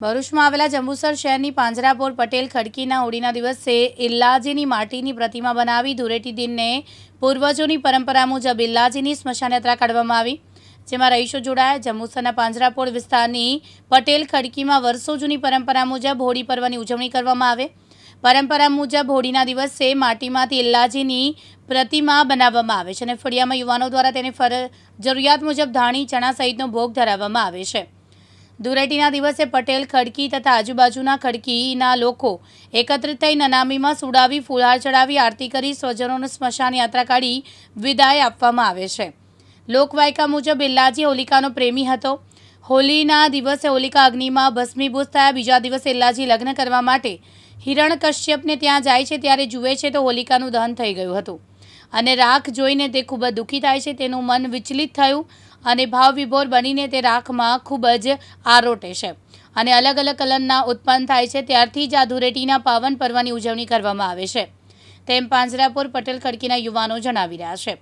ભરૂચમાં આવેલા જંબુસર શહેરની પાંજરાપોર પટેલ ખડકીના હોળીના દિવસે ઇલ્લાજીની માટીની પ્રતિમા બનાવી ધૂળેટી દિનને પૂર્વજોની પરંપરા મુજબ ઇલ્લાજીની સ્મશાન યાત્રા કાઢવામાં આવી. જેમાં રહીશો જોડાયા. જંબુસરના પાંજરાપોર વિસ્તારની પટેલ ખડકીમાં વર્ષો જૂની પરંપરા મુજબ હોળી પર્વની ઉજવણી કરવામાં આવે. પરંપરા મુજબ હોળીના દિવસે માટીમાંથી ઇલ્લાજીની પ્રતિમા બનાવવામાં આવે છે અને ફળિયામાં યુવાનો દ્વારા તેને ફર, જરૂરિયાત મુજબ ધાણી, ચણા સહિતનો ભોગ ધરાવવામાં આવે છે. ધૂળેટીના દિવસે પટેલ ખડકી તથા આજુબાજુના ખડકીના લોકો એકત્રિત થઈ નનામીમાં સુડાવી ફુલહાર ચડાવી, આરતી કરી, સ્વજનોને સ્મશાન યાત્રા કાઢી વિદાય આપવામાં આવે છે. લોકવાયકા મુજબ ઇલ્લાજી હોલિકાનો પ્રેમી હતો. હોલીના દિવસે હોલિકા અગ્નિમાં ભસ્મીભૂત થયા. બીજા દિવસે ઇલ્લાજી લગ્ન કરવા માટે હિરણ કશ્યપને ત્યાં જાય છે. ત્યારે જુએ છે તો હોલિકાનું દહન થઈ ગયું હતું. અને રાખ જોઈને તે ખૂબ જ દુઃખી થાય છે. તેનું મન વિચલિત થયું અને ભાવ વિભોર બનીને તે રાખમાં ખૂબ જ આરોટે છે. અને અલગ અલગ કલરના ઉત્પન્ન થાય છે. ત્યારથી જ આ ધૂળેટીના પાવન પર્વની ઉજવણી કરવામાં આવે છે. તેમ પાંજરાપુર પટેલ ખડકીના યુવાનો જણાવી રહ્યા છે.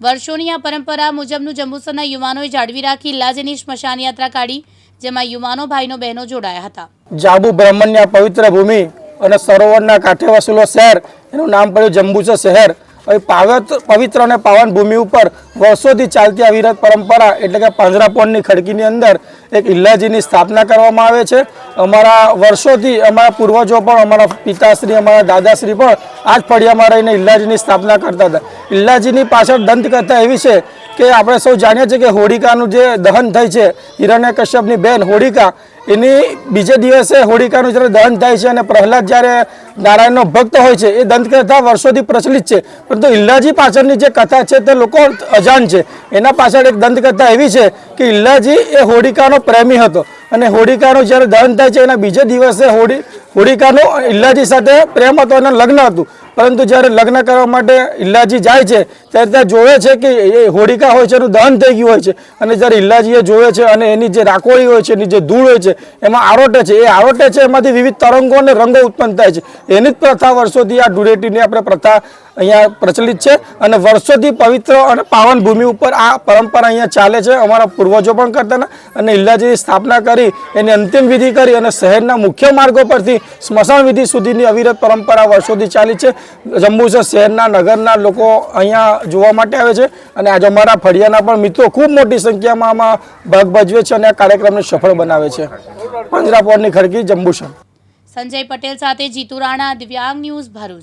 વર્ષોની આ પરંપરા મુજબનું જંબુસરના યુવાનોએ જાળવી રાખી લાજની સ્મશાન યાત્રા કાઢી, જેમાં યુવાનો ભાઈનો બહેનો જોડાયા હતા. જાબુ બ્રાહ્મણની પવિત્ર ભૂમિ અને સરોવરના કાંઠે વસેલો શહેર, એનું નામ પડ્યું જંબુસર શહેર. પવિત્ર અને પાવન ભૂમિ ઉપર વર્ષોથી ચાલતી અવિરત પરંપરા એટલે કે પાંજરાપોળની ખડકીની અંદર એક ઇલ્લાજીની સ્થાપના કરવામાં આવે છે. અમારા વર્ષોથી અમારા પૂર્વજો પણ, અમારા પિતાશ્રી, અમારા દાદાશ્રી પણ આ જ ફળિયામાં રહીને ઇલ્લાજીની સ્થાપના કરતા હતા. ઇલ્લાજીની પાછળ દંતકથા એવી છે કે આપણે સૌ જાણીએ છીએ કે હોળિકાનું જે દહન થાય છે, હિરણ્ય કશ્યપની બેન હોળિકા એની બીજે દિવસે હોળિકાનું જ્યારે દહન થાય છે અને પ્રહલાદ જ્યારે નારાયણનો ભક્ત હોય છે, એ દંતકથા વર્ષોથી પ્રચલિત છે. પરંતુ ઇલ્લાજી પાછળની જે કથા છે તે લોકો અજાણ છે. એના પાછળ એક દંતકથા એવી છે કે ઇલ્લાજી એ હોળિકાનો પ્રેમી હતો અને હોળિકાનું જ્યારે દહન થાય છે, એના બીજે દિવસે હોળી હોળિકાનો ઇલ્લાજી સાથે પ્રેમ હતો અને લગ્ન હતું. પરંતુ જ્યારે લગ્ન કરવા માટે ઇલ્લાજી જાય છે, ત્યારે ત્યાં જોવે છે કે એ હોળિકા હોય છે, એનું દહન થઈ ગયું હોય છે. અને જ્યારે ઇલ્લાજીએ જોવે છે અને એની જે રાખોળી હોય છે, એની જે ધૂળ હોય છે, એમાં આરોટે છે. એ આરોટે છે, એમાંથી વિવિધ તરંગો અને રંગો ઉત્પન્ન થાય છે. એની જ પ્રથા વર્ષોથી આ ધૂળેટીની આપણે પ્રથા અહીંયા પ્રચલિત છે અને વર્ષોથી પવિત્ર અને પાવન ભૂમિ ઉપર આ પરંપરા અહીંયા ચાલે છે. અમારા પૂર્વજો પણ કરતા અને ઇલ્લાજીની સ્થાપના કરી, એની અંતિમ વિધિ કરી અને શહેરના મુખ્ય માર્ગો પરથી સ્મશાન વિધિ સુધીની અવિરત પરંપરા વર્ષોથી ચાલી છે. જંબુસર શહેરના, નગરના લોકો અહીંયા જોવા માટે આવે છે અને આજે અમારા ફળિયાના પણ મિત્રો ખૂબ મોટી સંખ્યામાં આમાં ભાગ ભજવે છે અને આ કાર્યક્રમને સફળ બનાવે છે. પંજરાપોરની ખડકી જંબુસર સંજય પટેલ સાથે જીતુ રાણા, દિવ્યાંગ ન્યૂઝ ભરૂચ.